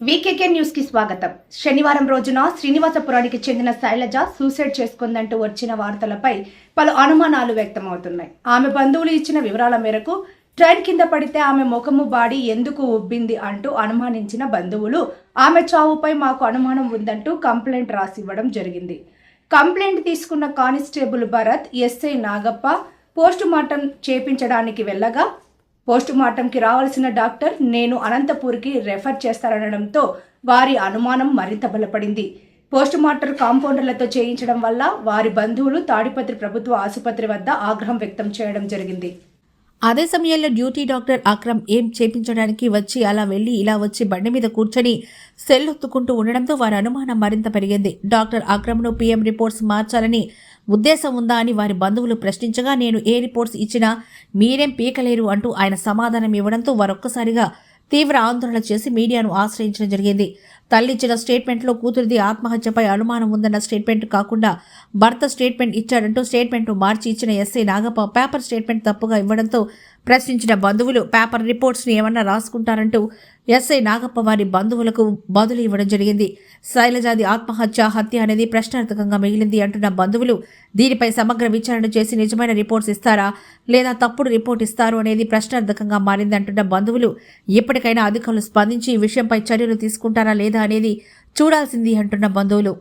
వీకేకే న్యూస్కి స్వాగతం. శనివారం రోజున శ్రీనివాసపురానికి చెందిన శైలజ సూసైడ్ చేసుకుందంటూ వచ్చిన వార్తలపై పలు అనుమానాలు వ్యక్తమవుతున్నాయి. ఆమె బంధువులు ఇచ్చిన వివరాల మేరకు ట్రైన్ కింద పడితే ఆమె ముఖము బాడీ ఎందుకు ఉబ్బింది అంటూ అనుమానించిన బంధువులు ఆమె చావుపై మాకు అనుమానం ఉందంటూ కంప్లైంట్ రాసివ్వడం జరిగింది. కంప్లైంట్ తీసుకున్న constable Bharath SI Nagappa post mortem చేపించడానికి వెళ్ళగా పోస్టు మార్టంకి రావాల్సిన డాక్టర్ నేను అనంతపూర్కి రెఫర్ చేస్తారనడంతో వారి అనుమానం మరింత బలపడింది. పోస్ట్ మార్టం కాంపౌండర్లతో చేయించడం వల్ల వారి బంధువులు తాడిపత్రి ప్రభుత్వ ఆసుపత్రి వద్ద ఆగ్రహం వ్యక్తం చేయడం జరిగింది. అదే సమయంలో డ్యూటీ డాక్టర్ అక్రమ్ ఏం చేపించడానికి వచ్చి అలా వెళ్ళి ఇలా వచ్చి బండి మీద కూర్చొని సెల్ ఒత్తుకుంటూ ఉండడంతో వారి అనుమానం మరింత పెరిగింది. డాక్టర్ అక్రమ్ను పీఎం రిపోర్ట్స్ మార్చాలని ఉద్దేశం ఉందా అని వారి బంధువులు ప్రశ్నించగా నేను ఏ రిపోర్ట్స్ ఇచ్చినా మీరేం పీకలేరు అంటూ ఆయన సమాధానం ఇవ్వడంతో వారొక్కసారిగా తీవ్ర ఆందోళన చేసి మీడియాను ఆశ్రయించడం జరిగింది. తల్లిచ్చిన స్టేట్మెంట్లో కూతురిది ఆత్మహత్యపై అనుమానం ఉందన్న స్టేట్మెంట్ కాకుండా భర్త స్టేట్మెంట్ ఇచ్చాడంటూ స్టేట్మెంట్ మార్చి ఇచ్చిన ఎస్ఐ నాగప్ప పేపర్ స్టేట్మెంట్ తప్పుగా ఇవ్వడంతో ప్రశ్నించిన బంధువులు పేపర్ రిపోర్ట్స్ని ఏమన్నా రాసుకుంటారంటూ ఎస్ఐ నాగప్ప వారి బంధువులకు బదులు ఇవ్వడం జరిగింది. శైలజాది ఆత్మహత్య హత్య అనేది ప్రశ్నార్థకంగా మిగిలింది అంటున్న బంధువులు దీనిపై సమగ్ర విచారణ చేసి నిజమైన రిపోర్ట్స్ ఇస్తారా లేదా తప్పుడు రిపోర్ట్ ఇస్తారు అనేది ప్రశ్నార్థకంగా మారింది అంటున్న బంధువులు ఇప్పటికైనా అధికారులు స్పందించి ఈ విషయంపై చర్యలు తీసుకుంటారా లేదా లేదా అనేది చూడాల్సింది అంటున్న బంధువులు.